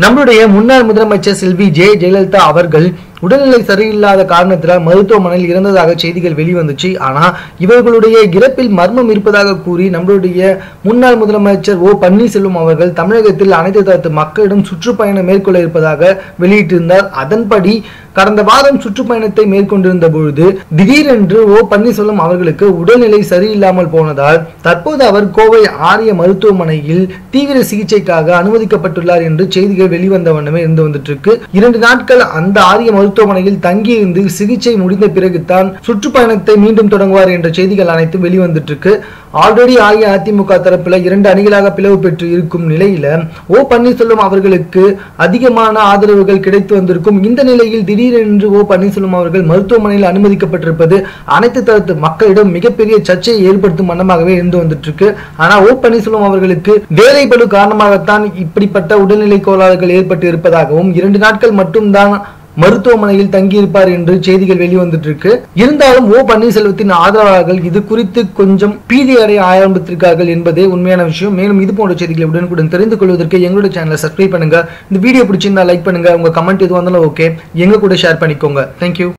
நம்மளுடைய முன்னாள் முதலமைச்சர் செல்வி ஜெ ஜெயலலிதா அவர்கள் உடல்நிலை சரியில்லாத காரணத்தினால் மருத்துவமனையில் இறந்ததாக செய்திகள் வெளிவந்துச்சு. ஆனால் இவர்களுடைய இறப்பில் மர்மம் இருப்பதாக கூறி நம்மளுடைய முன்னாள் முதலமைச்சர் ஓ பன்னீர்செல்வம் அவர்கள் தமிழகத்தில் அனைத்து தரத்து மக்களிடம் சுற்றுப்பயணம் மேற்கொள்ள இருப்பதாக வெளியிட்டிருந்தார். அதன்படி கடந்த வாரம் சுற்றுப்பயணத்தை மேற்கொண்டிருந்த பொழுது திடீரென்று ஓ பன்னீர்செல்வம் அவர்களுக்கு உடல்நிலை சரியில்லாமல் போனதால் தற்போது அவர் கோவை ஆரிய மருத்துவமனையில் தீவிர சிகிச்சைக்காக அனுமதிக்கப்பட்டுள்ளார் என்று செய்திகள் வெளிவந்த வண்ணமே இருந்து வந்துட்டு இருக்கு. இரண்டு நாட்கள் அந்த ஆரிய மருத்துவ மருத்துவமனையில் தங்கியிருந்து சிகிச்சை முடிந்த பிறகுதான் சுற்றுப்பயணத்தை மீண்டும் தொடங்குவார் என்ற செய்திகள் அனைத்தும் வெளிவந்துட்டு இருக்கு ஆல்ரெடி அஇஅதிமுக தரப்புல இரண்டு அணிகளாக பிளவு பெற்று இருக்கும் நிலையில ஓ பன்னீர்செல்வம் அவர்களுக்கு அதிகமான ஆதரவுகள் கிடைத்து வந்திருக்கும் இந்த நிலையில் திடீரென்று ஓ பன்னீர்செல்வம் அவர்கள் மருத்துவமனையில் அனுமதிக்கப்பட்டிருப்பது அனைத்து தரத்து மக்களிடம் மிகப்பெரிய சர்ச்சையை ஏற்படுத்தும் வண்ணமாகவே இருந்து வந்துட்டு இருக்கு ஆனா ஓ பன்னீர்செல்வம் அவர்களுக்கு வேலைப்படு காரணமாகத்தான் இப்படிப்பட்ட உடல்நிலை கோளாறுகள் ஏற்பட்டு இருப்பதாகவும் இரண்டு நாட்கள் மட்டும்தான் மருத்துவமனையில் தங்கியிருப்பார் என்று செய்திகள் வெளிவந்துட்டு இருக்கு இருந்தாலும் ஓ பன்னீர்செல்வத்தின் ஆதரவாளர்கள் இது குறித்து கொஞ்சம் பீதி அடைய ஆரம்பித்திருக்கார்கள் என்பதே உண்மையான விஷயம். மேலும் இது போன்ற செய்திகளை உடனுக்குடன் தெரிந்து கொள்வதற்கு எங்களோட சேனலை சப்ஸ்கிரைப் பண்ணுங்க. இந்த வீடியோ பிடிச்சிருந்தா லைக் பண்ணுங்க. உங்க கமெண்ட் எதுவாக இருந்தாலும் ஓகே எங்க கூட ஷேர் பண்ணிக்கோங்க. தேங்க்யூ